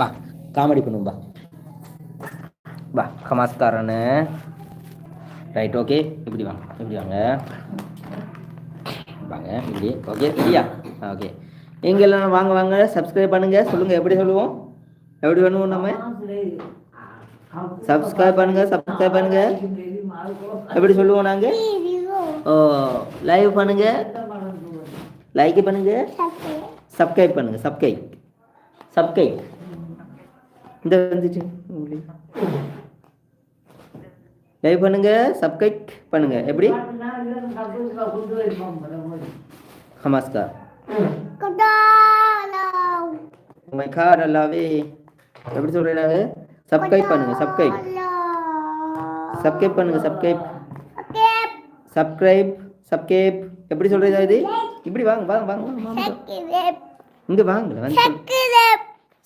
வா காமெடி பண்ணும் வா. வா கமாஸ்காரனு. ரைட் ஓகே இப்படி வாங்க இப்படி வாங்க. வாங்க இப்படி ஓகே இல்லையா ஓகே எங்கெல்லாம் வாங்க வாங்க சப்ஸ்கிரைப் பண்ணுங்க. சொல்லுங்க எப்படி சொல்லுவோம்? எப்படி பண்ணுவோம் நம்ம? சப்ஸ்கிரைப் பண்ணுங்க சப்ஸ்கிரைப் பண்ணுங்க. எப்படி சொல்லுவோம் நாங்க? ஓ லைவ் பண்ணுங்க. லைக் பண்ணுங்க. சப்ஸ்கிரைப் பண்ணுங்க. சப்ஸ்கிரைப் சப்ஸ்கிரைப் இந்த வந்துச்சு. லைவ் பண்ணுங்க. சப்ஸ்கிரைப் பண்ணுங்க. எப்படி? நமஸ்கார் மை கார் அல்லாவே. எப்படி சொல்றாங்க? சப்ஸ்கிரைப் பண்ணுங்க. சப்ஸ்கிரைப் சப்ஸ்கிரைப் பண்ணுங்க. சப்ஸ்கிரைப் சப்ஸ்கிரைப் சப்ஸ்கிரைப் எப்படி சொல்றது இது? இப்படி வாங்க வாங்க வாங்க இங்க வாங்க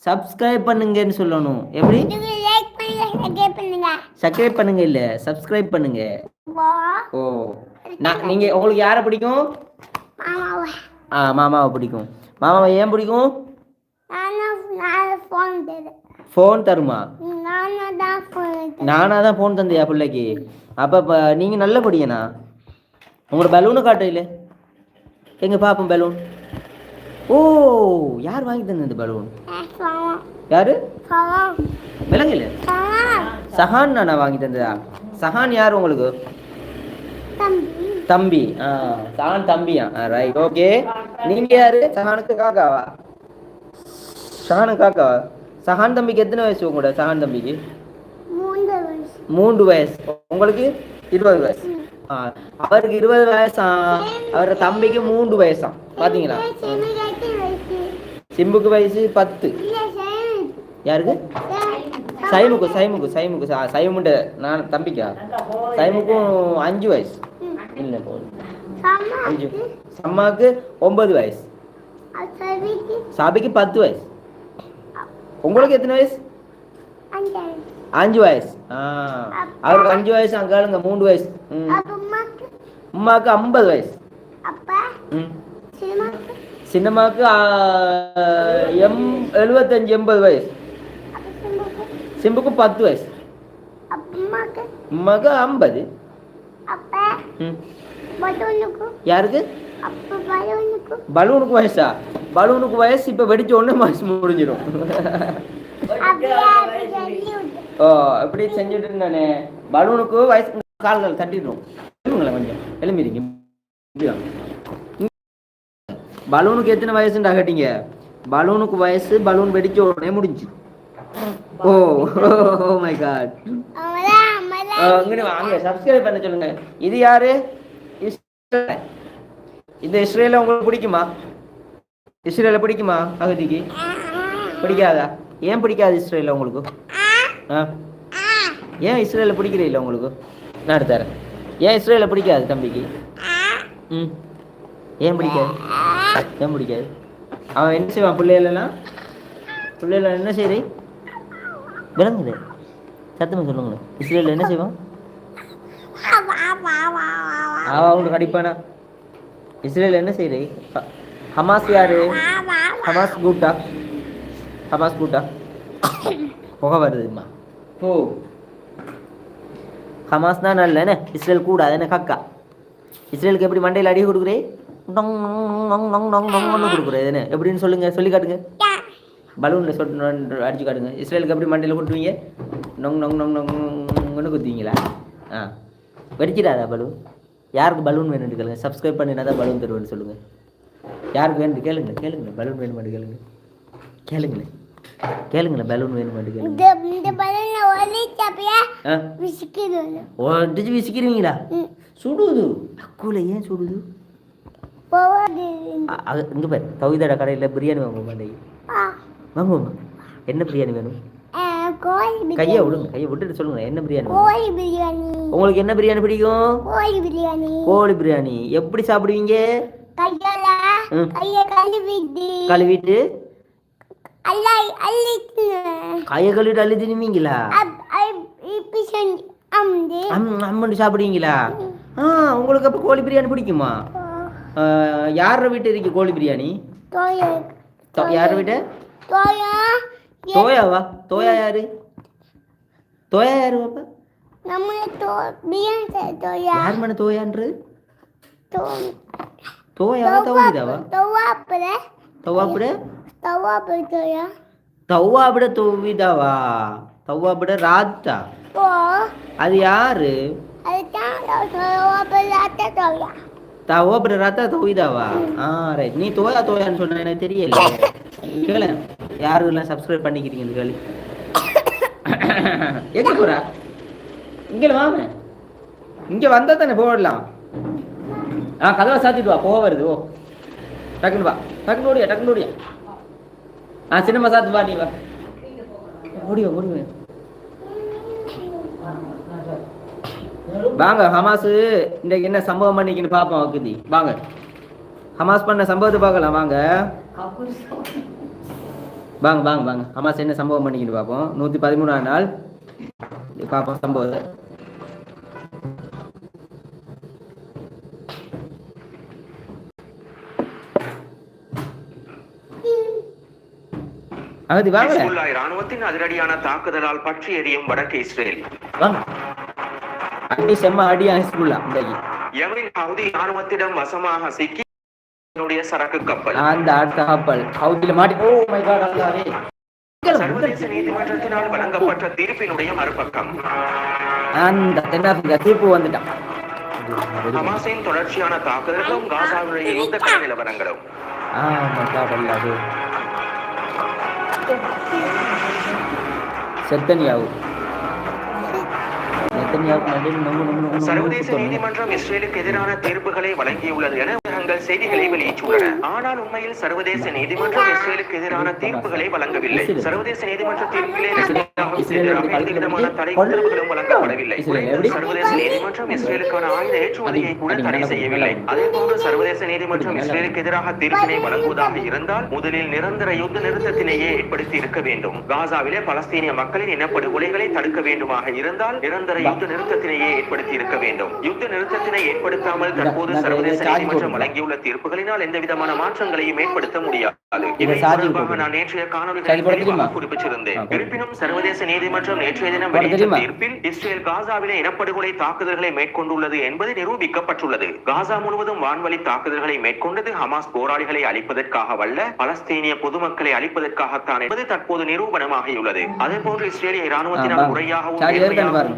சப்ஸ்கிரைப் பண்ணுங்கன்னு சொல்லணும். எப்படி? சப்ஸ்கிரைப் பண்ணுங்க இல்ல சப்ஸ்கிரைப் பண்ணுங்க. ஓ. நான் நீங்க உங்களுக்கு யாரை பிடிக்கும்? ஆ மாமாவை பிடிக்கும். மாமாவை ஏன் பிடிக்கும்? ஃபோன் தருமா? நானா தான் ஃபோன் தந்தையா பிள்ளைக்கு? அப்போ நீங்கள் நல்ல படியண்ணா உங்களோட பலூனை காட்டையில எங்க பாப்போம் பலூன் ஓ யார் வாங்கி தந்தது இந்த பலூன் யாரு? விலங்குல சஹான் நானா வாங்கி தந்ததா? சஹான் யார் உங்களுக்கு? தம்பி. ஆ சஹான் தம்பியா? ரைட் ஓகே நீங்க யாரு? சஹானுக்கு காக்காவா? சஹானுக்கு காக்காவா? சஹான் தம்பிக்கு எத்தனை வயசு உங்களோட? சஹான் தம்பிக்கு? மூன்று வயசு. உங்களுக்கு இருபது வயசு. அவருக்கு இருபது வயசா அவர் தம்பிக்கு மூன்று வயசாம். பாத்தீங்களா? சிம்புக்கு வயசு பத்து. யாருக்கு? சைமுக்கு சைமுக்கு சைமுக்கு. சைமுண்ட நான் தம்பிக்கா? சைமுக்கும் அஞ்சு வயசு. இல்லை போதும் அஞ்சு. சம்மாவுக்கு ஒன்பது வயசு. சாபிக்கு பத்து வயசு. உங்களுக்கு எத்தனை வயசு? அஞ்சு. வயசு. ஆ. அவருக்கு அஞ்சு வயசு அங்காளுங்க மூணு வயசு. உமாக்கு ஐம்பது வயசு ஆ, எம் எழுபத்தஞ்சு எண்பது வயசு சிம்புக்கு பத்து வயசு உமாக்கு ஐம்பது யாருக்கு பலூனுக்கு வயசா பலூனுக்கு வயசு இப்போ வெடிச்ச உடனே வயசு முடிஞ்சிடும் ஓ எப்படி செஞ்சுட்டு இருந்தானே பலூனுக்கு வயசு கால்கள் எழும்புங்களேன் கொஞ்சம் எழும்பிடுங்க. பலூனுக்கு எத்தனை வயசுண்டா கேட்டீங்க பலூனுக்கு வயசு பலூன் வெடிச்ச உடனே முடிஞ்சு. ஓ ஓ மை காட் இங்கே வாங்க சப்ஸ்கிரைப் பண்ண சொல்லுங்க. இது யாரு. இந்த இஸ்ரேல உங்களுக்கு பிடிக்குமா? இஸ்ரேல பிடிக்குமா அகதிக்கு? பிடிக்காதா? ஏன் பிடிக்காது இஸ்ரேல உங்களுக்கு? ஏன் இஸ்ரேல பிடிக்கிறே இல்லை உங்களுக்கு? நான் எடுத்தாரேன் ஏன் இஸ்ரேல பிடிக்காது தம்பிக்கு? ம். ஏன் பிடிக்காது? ஏன் பிடிக்காது? அவன் என்ன செய்வான்? பிள்ளைகளெல்லாம் பிள்ளைகள என்ன செய்யறே விளங்குது. சத்தமாக சொல்லுங்களேன். இஸ்ரேலில் என்ன செய்வான்? அவன் அவங்களுக்கு அடிப்பானா? இஸ்ரேல் என்ன செய்யறே ஹமாஸ் யாரு? ஹமாஸ் கூட்டா? ஹமாஸ் கூட்டா? புகை வருதுமா ஓ ஹமாஸ் தான் நல்ல என்ன இஸ்ரேல் கூட அது என்ன கக்கா. இஸ்ரேலுக்கு எப்படி மண்டையில் அடி கொடுக்குறே? நொங் நொங் நொங் நொங் நொங்னு என்ன எப்படின்னு சொல்லுங்க சொல்லி காட்டுங்க. பலூனில் சொட்டு அடிச்சு காட்டுங்க. இஸ்ரேலுக்கு எப்படி மண்டையில் கொட்டுவீங்க? நொங் நொங் நொங் நொங்னு குத்துவீங்களா? ஆ. வெடிச்சிடாதா பலூன்? யாருக்கு பலூன் வேணும்னு கேளுங்க. சப்ஸ்கிரைப் பண்ணினா தான் பலூன் தருவேன்னு சொல்லுங்கள் யாருக்கு வேணும் கேளுங்க கேளுங்க. பலூன் வேணுமாட்டு கேளுங்க. கேளுங்களேன் கேளுங்களேன் பலூன் வேணுமாட்டு கேளுங்க. ஒடிச்சு விசிக்கிறீங்களா சுடுது அக்குல ஏன் சுடுது இங்க பாரு தவிதட கடையில் பிரியாணி வாங்குவோம் அன்னைக்கு வாங்குவோமா என்ன பிரியாணி வேணும் கையை விடுங்க கையை விட்டுட்டு சொல்லுங்க என்ன பிரியாணி? கோழி பிரியாணி உங்களுக்கு என்ன பிரியாணி பிடிக்கும் கோழி பிரியாணி கோழி பிரியாணி எப்படி சாப்பிடுவீங்க கையால. கைய கழுவிட்டு கழுவிட்டு அல்ல அள்ளிட்டு கையை கழுவிட்டு அள்ளி தின்னுவீங்களா? அம் அம்மன்னு சாப்பிடுவீங்களா? ஆ உங்களுக்கு அப்போ கோழி பிரியாணி பிடிக்குமா? யார வீட்டு இருக்கு கோழி பிரியாணி? தோயா தோ- யார் வீட்டு? தோயா தோயாவா? தோயா யாரு? தோயா யாரு பாப்பா தோயா. யார் மன தோயான்றது தோயாவா தௌஹீதாவா தோவாப்பட தோவாப்பட தோயா தவாப்பிட தௌஹீதாவா தவாப்பிட ராத்தா அது யாரு? தோயா தவாப்பிட ராத்தா தௌஹீதாவா ஆ ரைட் நீ தோயா தோயான்னு சொன்ன எனக்கு தெரியல. கேள. யாரும் எல்லாம் சப்ஸ்கிரைப் பண்ணிக்கிறீங்க இந்த கேள்வி எங்க போறா? இங்க வாங்க இங்க வந்தா தானே போடலாம். ஆ கதவை சாத்திட்டு வா. போக வருது. ஓ. டக்குனு வா. டக்குனு ஓடியா டக்குனு ஓடியா. ஆ சினிமா சாத்து நீ வா ஓடிவா ஓடிவா வாங்க ஹமாஸ் இன்றைக்கு என்ன சம்பவம் பண்ணிக்கின்னு பார்ப்போம் வக்குதி வாங்க ஹமாஸ் பண்ண சம்பவத்தை பார்க்கலாம் வாங்க வாங்க வாங்க வாங்க ஹமாஸ் என்ன சம்பவம் பண்ணிக்கிட்டு பார்ப்போம் நூற்றி பதிமூணாம் நாள் பார்ப்போம் சம்பவத்தை இராணுவத்தின் அதிரடியான தாக்குதலால் பற்றி எரியும் வடக்கு இஸ்ரேல். அடி செம்ம அடியா ஹிஸ்புல்லா இன்றைக்கு. யமனின் ஹவுதி இராணுவத்திடம் வசமாக சிக்கி தன்னுடைய சரக்கு கப்பல்? அந்த அடுத்த கப்பல். ஹவுதியில மாட்டி ஓ மை காட் அல்லாவே சர்வதேச நீதிமன்றத்தினால் வழங்கப்பட்ட தீர்ப்பினுடைய மறுபக்கம். அந்த தென்னாப்பிரிக்கா தீர்ப்பு வந்துட்டான். ஹமாஸின் தொடர்ச்சியான தாக்குதல்களும் காசாவுடைய யுத்த நிலவரங்களும். ஆ மை காட் அல்லாவே செத்தனியாவு. நடுவில் சர்வதேச நீதிமன்றம் இஸ்ரேலுக்கு எதிரான தீர்ப்புகளை வழங்கியுள்ளது என ஊடகங்கள் செய்திகளை வெளியிட்டுள்ளன. ஆனால் உண்மையில் சர்வதேச நீதிமன்றம் இஸ்ரேலுக்கு எதிரான தீர்ப்புகளை வழங்கவில்லை. சர்வதேச நீதிமன்ற தீர்ப்பிலே தடை உத்தரவுகளும் வழங்கப்படவில்லை. சர்வதேச நீதிமன்றம் இஸ்ரேலுக்கான ஆயுத ஏற்றுமதியை கூட தடை செய்யவில்லை. அதேபோன்று சர்வதேச நீதிமன்றம் இஸ்ரேலுக்கு எதிராக தீர்ப்பினை வழங்குவதாக இருந்தால் முதலில் நிரந்தர யுத்த நிறுத்தத்தினையே ஏற்படுத்தி இருக்க வேண்டும். காசாவிலே பலஸ்தீனிய மக்களின் இனப்படுகொலைகளை தடுக்க வேண்டுமாக இருந்தால் நிரந்தர யுத்த நிறுத்தத்தினையே ஏற்படுத்தி இருக்க வேண்டும். யுத்த நிறுத்தத்தினை ஏற்படுத்தாமல் தற்போது சர்வதேச நீதிமன்றம் வழங்கியுள்ள தீர்ப்புகளினால் எந்த விதமான மாற்றங்களையும் ஏற்படுத்த முடியாது. இவை தொடர்பாக நான் நேற்றைய காணொலிகளில் குறிப்பிட்டிருந்தேன். இருப்பினும் சர்வதேச நீதிமன்றம் நேற்றைய தினம் வெளியிட்ட தீர்ப்பில் இஸ்ரேல் காசாவிலே இனப்படுகொலை தாக்குதல்களை மேற்கொண்டுள்ளது என்பது நிரூபிக்கப்பட்டுள்ளது. காசா முழுவதும் வான்வழி தாக்குதல்களை மேற்கொண்டது ஹமாஸ் போராளிகளை அழிப்பதற்காகவல்ல பலஸ்தீனிய பொதுமக்களை அழிப்பதற்காகத்தான் என்பது தற்போது நிரூபணமாகியுள்ளது. அதேபோன்று இஸ்ரேலிய இராணுவத்தினால். முறையாகவும்.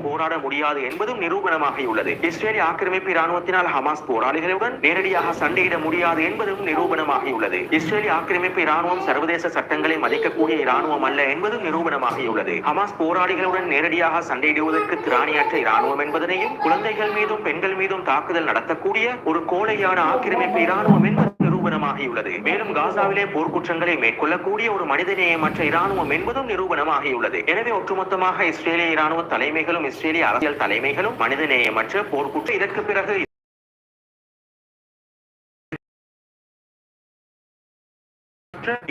போராட முடியாது என்பதும் நிரூபணமாகியுள்ளது. இஸ்ரேலிய ஆக்கிரமிப்பு இராணுவத்தினால் ஹமாஸ் போராளிகளுடன் நேரடியாக சண்டையிட முடியாது என்பதும் நிரூபணமாகியுள்ளது. இஸ்ரேலி ஆக்கிரமிப்பு இராணுவம் சர்வதேச சட்டங்களை மதிக்கக்கூடிய இராணுவம் அல்ல என்பதும் நிரூபணமாகியுள்ளது. ஹமாஸ் போராளிகளுடன் நேரடியாக சண்டையிடுவதற்கு திராணியற்ற இராணுவம் என்பதனையும் குழந்தைகள் மீதும் பெண்கள் மீதும் தாக்குதல் நடத்தக்கூடிய ஒரு கோழையான ஆக்கிரமிப்பு இராணுவம் என்பது நிரூபணமாகியுள்ளது. மேலும் காசாவிலே போர்க்குற்றங்களை மேற்கொள்ளக்கூடிய ஒரு மனிதநேயமற்ற இராணுவம் என்பதும் நிரூபணமாகியுள்ளது. எனவே ஒட்டுமொத்தமாக இஸ்ரேலிய இராணுவ தலைமைகளும் இஸ்ரேலிய அரசியல் தலைமைகளும் மனிதநேயமற்ற போர்க்குற்ற இதற்கு பிறகு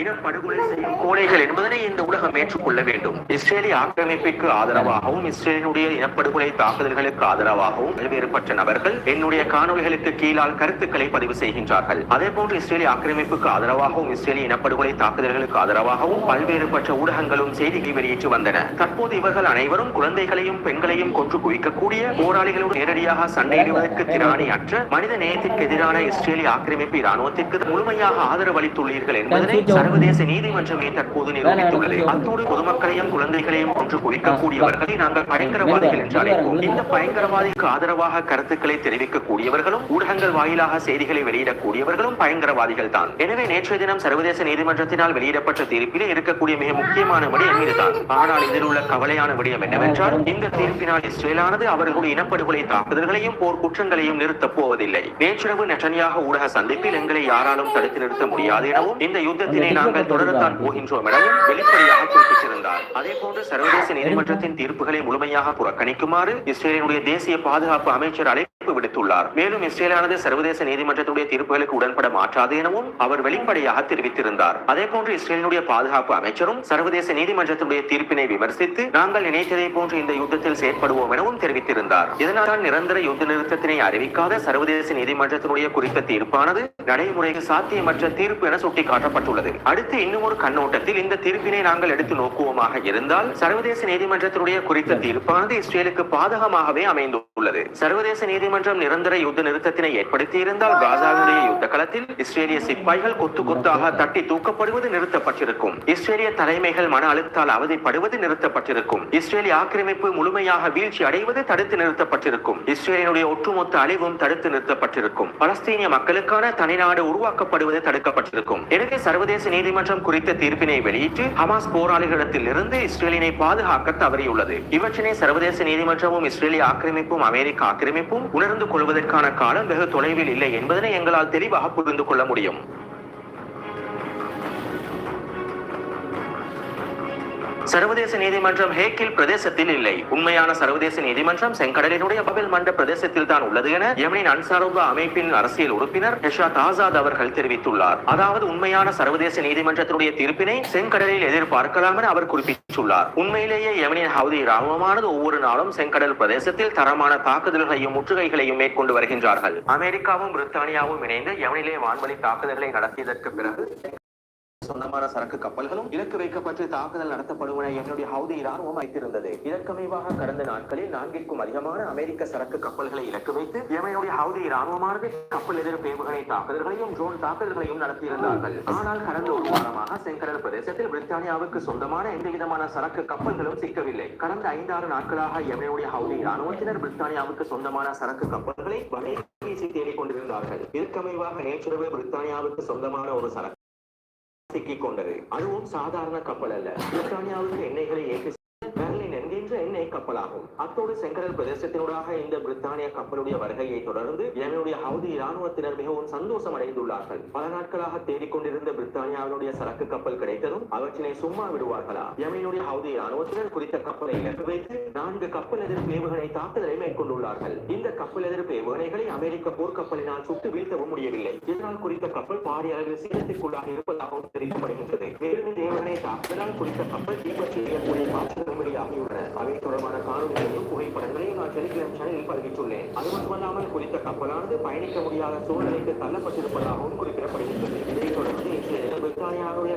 இனப்படுகொலை செய்யும் கோழைகள் என்பதனை இந்த உலகம் ஏற்றுக்கொள்ள வேண்டும். இஸ்ரேலிய ஆக்கிரமிப்பிற்கு ஆதரவாகவும் இஸ்ரேலினுடைய இனப்படுகொலை தாக்குதல்களுக்கு ஆதரவாகவும் பல்வேறுபட்ட நபர்கள் என்னுடைய காணொலிகளுக்கு கீழால் கருத்துக்களை பதிவு செய்கின்றார்கள். அதே போன்று இஸ்ரேலிய ஆக்கிரமிப்புக்கு ஆதரவாகவும் இஸ்ரேலிய இனப்படுகொலை தாக்குதல்களுக்கு ஆதரவாகவும் பல்வேறுபட்ட ஊடகங்களும் செய்திகளை வெளியிட்டு வந்தன. தற்போது இவர்கள் அனைவரும் குழந்தைகளையும் பெண்களையும் கொன்று குவிக்கக்கூடிய போராளிகளுடன் நேரடியாக சண்டையிடுவதற்கு திராணி அற்ற மனித நேயத்திற்கு எதிரான இஸ்ரேலிய ஆக்கிரமிப்பு இராணுவத்திற்கு முழுமையாக ஆதரவளித்துள்ளீர்கள் என்பதனை சர்வதேச நீதிமன்றமே தற்போது நிரூபித்துள்ளது அத்தோடு பொதுமக்களையும் குழந்தைகளையும் கொன்று குவிக்கக்கூடியவர்களை நாங்கள் பயங்கரவாதிகள் என்று அழைப்போம். இந்த பயங்கரவாதிக்கு ஆதரவாக கருத்துக்களை தெரிவிக்கக்கூடியவர்களும் ஊடகங்கள் வாயிலாக செய்திகளை வெளியிடக்கூடியவர்களும் பயங்கரவாதிகள் தான். எனவே நேற்றைய தினம் சர்வதேச நீதிமன்றத்தினால் வெளியிடப்பட்ட தீர்ப்பிலே இருக்கக்கூடிய மிக முக்கியமான விடயம் இதுதான் ஆனால் இதில் உள்ள கவலையான விடயம் என்னவென்றால் இந்த தீர்ப்பினால் இஸ்ரேலானது அவர்களுடைய இனப்படுகொலை தாக்குதல்களையும் போர் குற்றங்களையும் நிறுத்தப் போவதில்லை. நேற்றிரவு நெட்டனியாக ஊடக சந்திப்பில் எங்களை யாராலும் தடுத்து நிறுத்த முடியாது எனவும் இந்த யுத்தத்தினை நாங்கள் தொடரத்தான் போகின்றோம் எனவும் வெளிப்படையாக குறிப்பிட்டிருந்தார். அதே போன்று சர்வதேச நீதிமன்றத்தின் தீர்ப்புகளை முழுமையாக புறக்கணிக்குமாறு இஸ்ரேலினுடைய தேசிய பாதுகாப்பு அமைச்சர் அழைப்பு விடுத்துள்ளார். மேலும் இஸ்ரேலானது சர்வதேச நீதிமன்றத்துடைய தீர்ப்புகளுக்கு உடன்பட மாற்றாது எனவும் அவர் வெளிப்படையாக தெரிவித்திருந்தார். அதே போன்று இஸ்ரேலினுடைய பாதுகாப்பு அமைச்சரும் சர்வதேச நீதிமன்றத்துடைய தீர்ப்பினை விமர்சித்து நாங்கள் நினைத்ததை போன்று இந்த யுத்தத்தில் செயற்படுவோம் எனவும் தெரிவித்திருந்தார். இதனால் நிரந்தர யுத்த நிறுத்தத்தினை அறிவிக்காத சர்வதேச நீதிமன்றத்தினுடைய குறித்த தீர்ப்பானது நடைமுறைக்கு சாத்தியமற்ற தீர்ப்பு என சுட்டிக்காட்டப்பட்டுள்ளது. அடுத்து இன்னும் ஒரு கண்ணோட்டத்தில் இந்த தீர்ப்பினை நாங்கள் எடுத்து நோக்குவோமாக இருந்தால் சர்வதேச நீதிமன்றத்தினுடைய குறித்த தீர்ப்பானது இஸ்ரேலுக்கு பாதகமாகவே அமைந்துள்ளது. சர்வதேச நீதிமன்ற நீதிமன்றம் நிரந்தர யுத்த நிறுத்தத்தினை ஏற்படுத்தியிருந்தால் காசாவினுடைய யுத்த களத்தில் இஸ்ரேலிய சிப்பாய்கள் கொத்து கொத்தாக தட்டி தூக்கப்படுவது நிறுத்தப்பட்டிருக்கும். இஸ்ரேலிய தலைமைகள் மன அழுத்தால் அவதிப்படுவது நிறுத்தப்பட்டிருக்கும். இஸ்ரேலிய ஆக்கிரமிப்பு முழுமையாக வீழ்ச்சி அடைவது தடுத்து நிறுத்தப்பட்டிருக்கும். இஸ்ரேலினுடைய ஒட்டுமொத்த அழிவும் தடுத்து நிறுத்தப்பட்டிருக்கும். பலஸ்தீனிய மக்களுக்கான தனிநாடு உருவாக்கப்படுவது தடுக்கப்பட்டிருக்கும். எனவே சர்வதேச நீதிமன்றம் குறித்த தீர்ப்பினை வெளியிட்டு ஹமாஸ் போராளிகளிடத்தில் இருந்து இஸ்ரேலினை பாதுகாக்க தவறியுள்ளது. இவற்றினை சர்வதேச நீதிமன்றமும் இஸ்ரேலிய ஆக்கிரமிப்பும் அமெரிக்க ஆக்கிரமிப்பும் உணர்ந்து கொள்வதற்கான காலம் வெகு தொலைவில் இல்லை என்பதனை எங்களால் தெளிவாக புரிந்து கொள்ள முடியும். சர்வதேச நீதிமன்றம் ஹேக்கில் பிரதேசத்தில் இல்லை. உண்மையான சர்வதேச நீதிமன்றம் செங்கடலினுடைய பபில் மண்ட பிரதேசத்தில் தான் உள்ளது என யமனின் அன்சாருல்லா அமைப்பின் அரசியல் உறுப்பினர் ஹெஷாத் ஆசாத் அவர்கள் தெரிவித்துள்ளார். அதாவது உண்மையான சர்வதேச நீதிமன்றத்தினுடைய தீர்ப்பினை செங்கடலில் எதிர்பார்க்கலாம் என அவர் குறிப்பிட்டுள்ளார். உண்மையிலேயே யமனின் ஹவுதி ராணுவமானது ஒவ்வொரு நாளும் செங்கடல் பிரதேசத்தில் தரமான தாக்குதல்களையும் முற்றுகைகளையும் மேற்கொண்டு வருகின்றார்கள். அமெரிக்காவும் பிரித்தானியாவும் இணைந்து யமனிலே வான்வழி தாக்குதல்களை நடத்தியதற்கு பிறகு சொந்தமான சரக்கு கப்பல்களும் இலக்கு வைக்கப்பட்டு தாக்குதல் நடத்தப்படும் என என்னுடைய ஹவுதி ராணுவம் வைத்திருந்தது. இதற்கமைவாக கடந்த நாட்களில் நான்கிற்கும் அதிகமான அமெரிக்க சரக்கு கப்பல்களை இலக்கு வைத்து எமனுடைய ஹவுதி ராணுவமானது கப்பல் எதிர்ப்பு ஏவுகணை தாக்குதல்களையும் ட்ரோன் தாக்குதல்களையும் நடத்தியிருந்தார்கள். ஆனால் கடந்த ஒரு வாரமாக செங்கடல் பிரதேசத்தில் பிரித்தானியாவுக்கு சொந்தமான எந்த விதமான சரக்கு கப்பல்களும் சிக்கவில்லை. கடந்த ஐந்தாறு நாட்களாக எமனுடைய ஹவுதி ராணுவத்தினர் பிரித்தானியாவுக்கு சொந்தமான சரக்கு கப்பல்களை வலை வீசி தேடிக் கொண்டிருந்தார்கள் இதற்கமைவாக நேற்றிரவு பிரித்தானியாவுக்கு சொந்தமான ஒரு சரக்கு சிக்கிக் கொண்டது. அதுவும் சாதாரண கப்பல் அல்ல. பிரித்தானியாவுக்கு எண்ணெய்களை ஏற்றி பெர்லின் எண்ணெய் கப்பலாகும். அத்தோடு செங்கடல் பிரதேசத்தினூடாக இந்த பிரித்தானிய கப்பலுடைய வருகையை தொடர்ந்து இலங்கையுடைய ஹவுதி இராணுவத்தினர் மிகவும் சந்தோஷம் அடைந்துள்ளார்கள் பல நாட்களாக தேடிக்கொண்டிருந்த பிரித்தானியாவினுடைய சரக்கு கப்பல் கிடைத்ததும் அவற்றினை சும்மா விடுவார்களா? எமனுடைய ஹவுதி இராணுவத்தினர் குறித்த கப்பலை இலக்கு வைத்து நான்கு கப்பல் எதிர்ப்பு ஏவுகணை தாக்குதலை மேற்கொண்டுள்ளார்கள். இந்த கப்பல் எதிர்ப்பு ஏவுகணைகளை அமெரிக்க போர்க்கப்பலினால் சுட்டு வீழ்த்தவும் முடியவில்லை. இதனால் குறித்த கப்பல் பாரிய அளவில் சேதத்திற்குள்ளாக இருப்பதாகவும் தெரிவிக்கப்படுகின்றது. மேலும் இந்த ஏவுகணை தாக்குதலால் குறித்த கப்பல் தீபத்தில் எரியக்கூடிய காட்சிகள் வெளியாகியுள்ளன. அவை தொடர்பான காணொலிகளையும் புகைப்படங்களையும் நான் டெலிகிராம் சேனலில் பதிவிட்டுள்ளேன். அது மட்டுமல்லாமல் குறித்த கப்பலானது பயணிக்க முடியாத சூழ்நிலைக்கு தள்ளப்பட்டிருப்பதாகவும் குறிப்பிடப்படுகின்றது. இதைத் தொடர்ந்து இன்றைய தினம் பிரித்தானியாவுடைய